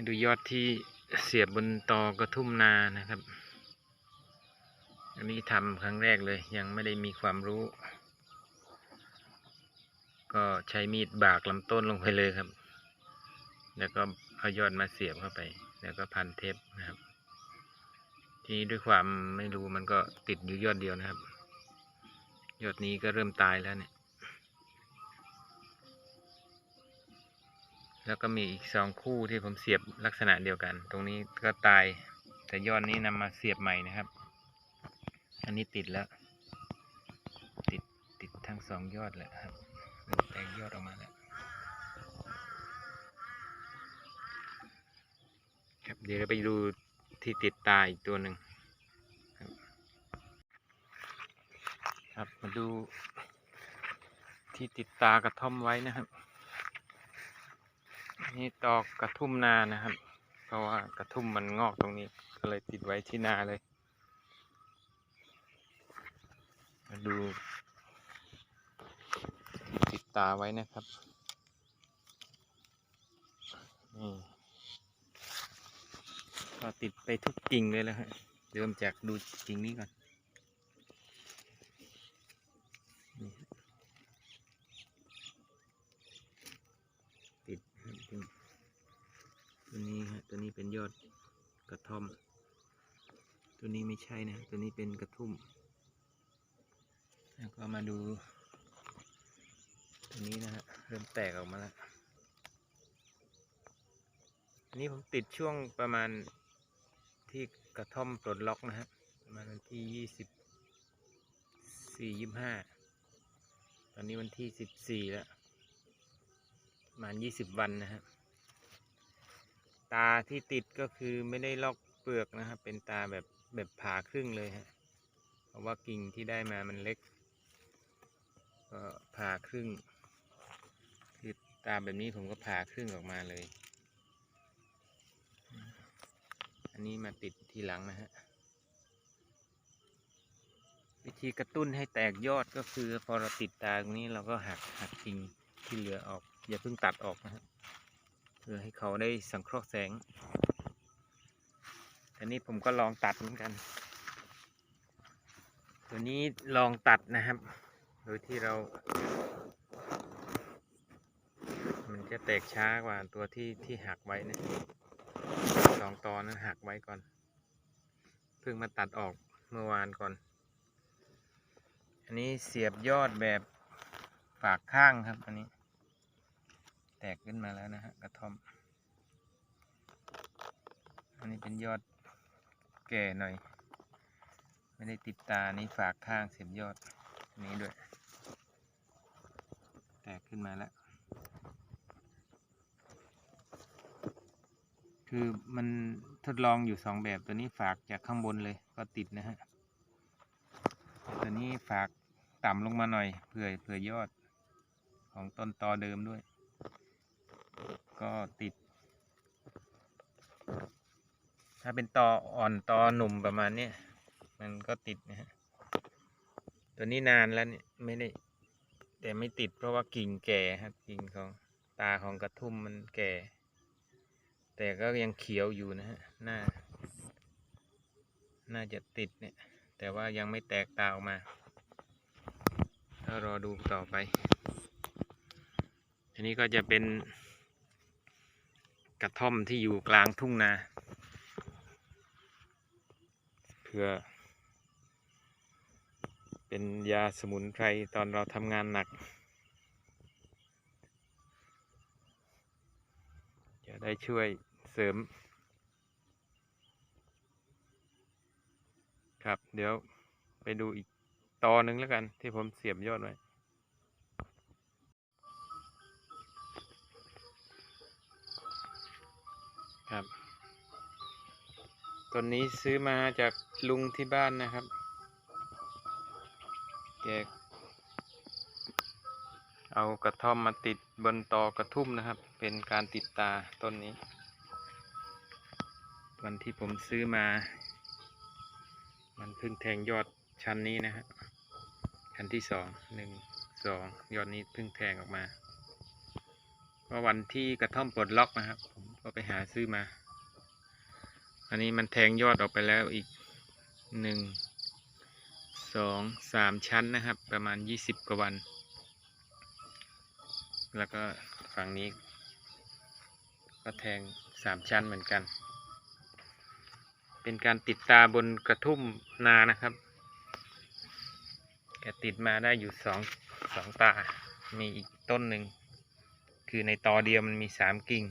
ให้ดูยอดที่เสียบบนตอกระทุ่มนานะครับ อันนี้ทำครั้งแรกเลยยังไม่ได้มีความรู้ ก็ใช้มีดบากลำต้นลงไปเลยครับ แล้วก็เอายอดมาเสียบเข้าไป แล้วก็พันเทปนะครับ ทีนี้ด้วยความไม่รู้มันก็ติดอยู่ยอดเดียวนะครับ ยอดนี้ก็เริ่มตายแล้วเนี่ย แล้วก็มีอีกสองคู่ที่ผมเสียบลักษณะเดียวกัน ตรงนี้ก็ตายแต่ยอดนี้นำมาเสียบใหม่นะครับ อันนี้ติดแล้ว ติดติดทั้งสองยอดแหละครับแตกยอดออกมาแล้วครับเดี๋ยวเราไปดูที่ติดตาอีกตัวหนึ่งครับครับมาดูที่ติดตากระท่อมไว้นะครับ นี่ตอกกระทุ่มนานะครับ เพราะว่ากระทุ่มมันงอกตรงนี้ก็เลยติดไว้ที่นาเลย มาดู ติดตาไว้นะครับ นี่ก็ติดไปทุกกิ่งเลยแล้วฮะเริ่มจากดูกิ่งนี้ก่อนติดฮะติดตัวนี้ฮะตัวนี้เป็นยอด กระท่อม ตัวนี้ไม่ใช่นะ ตัวนี้เป็นกระทุ่ม แล้วก็มาดู ตัวนี้นะฮะ เริ่มแตกออกมาแล้ว อันนี้ผมติดช่วงประมาณที่กระท่อมปลดล็อกนะฮะ ประมาณวันที่ยี่สิบสี่ยี่ห้า ตอนนี้วันที่สิบสี่แล้ว ประมาณยี่สิบวันนะฮะ ตาที่ติดก็คือไม่ได้ลอกเปลือกนะครับ เป็นตาแบบแบบผ่าครึ่งเลยฮะเพราะว่ากิ่งที่ได้มามันเล็กก็ผ่าครึ่ง คือตาแบบนี้ผมก็ผ่าครึ่งออกมาเลย อันนี้มาติดทีหลังนะฮะวิธีกระตุ้นให้แตกยอดก็คือพอเราติดตาตรงนี้เราก็หักหักกิ่งที่เหลือออก อย่าเพิ่งตัดออกนะฮะ เพื่อให้เขาได้สังเคราะห์แสงอันนี้ผมก็ลองตัดเหมือนกัน ตัวนี้ลองตัดนะครับ โดยที่เรา มันจะแตกช้ากว่าตัวที่ที่หักไว้นะสองตอนนั้นหักไว้ก่อน เพิ่งมาตัดออกเมื่อวานก่อน อันนี้เสียบยอดแบบฝากข้างครับอันนี้ แตกขึ้นมาแล้วนะฮะกระท่อม อันนี้เป็นยอดแก่หน่อย ไม่ได้ติดตานี่ฝากข้างเสียบยอดนนี้ด้วย แตกขึ้นมาแล้ว คือมันทดลองอยู่สองแบบตัวนี้ฝากจากข้างบนเลยก็ติดนะฮะตัวนี้ฝากต่ำลงมาหน่อยเผื่อเผื่อยอดของต้นตอเดิมด้วย ก็ติด ถ้าเป็นตออ่อนตอหนุ่มประมาณเนี้ยมันก็ติดนะฮะตัวนี้นานแล้วเนี่ยไม่ได้ แต่ไม่ติดเพราะว่ากิ่งแก่ครับกิ่งของตาของกระทุ่มมันแก่ แต่ก็ยังเขียวอยู่นะฮะน่าน่าจะติดเนี่ย แต่ว่ายังไม่แตกตาออกมาถ้ารอดูต่อไป อันนี้ก็จะเป็น กระท่อมที่อยู่กลางทุ่งนา เพื่อ เป็นยาสมุนไพรตอนเราทำงานหนัก จะได้ช่วยเสริม ครับเดี๋ยวไปดูอีกตอหนึ่งแล้วกันที่ผมเสียบยอดไว้ ครับต้นนี้ซื้อมาจากลุงที่บ้านนะครับแกเอากระท่อมมาติดบนตอกระทุ่มนะครับ เป็นการติดตาต้นนี้ วันที่ผมซื้อมา มันเพิ่งแทงยอดชั้นนี้นะฮะชั้นที่สองหนึ่งสองยอดนี้เพิ่งแทงออกมาก็วันที่กระท่อมปลดล็อกนะครับ ผ ก็ไปหาซื้อมา อันนี้มันแทงยอดออกไปแล้วอีกหนึ่งสองสามชั้นนะครับ ประมาณยี่สิบกว่าวัน แล้วก็ฝั่งนี้ ก็แทงสามชั้นเหมือนกัน เป็นการติดตาบนกระทุ่มนานะครับ แกติดมาได้อยู่สองสองตา มีอีกต้นหนึ่ง คือในตอเดียวมันมีสามกิ่ง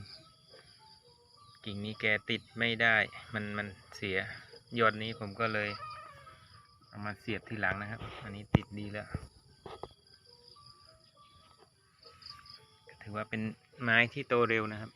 กิ่งนี้แกติดไม่ได้ มันมันเสียยอดนี้ผมก็เลย เอามาเสียบทีหลังนะครับ อันนี้ติดดีแล้ว ถือว่าเป็นไม้ที่โตเร็วนะครับ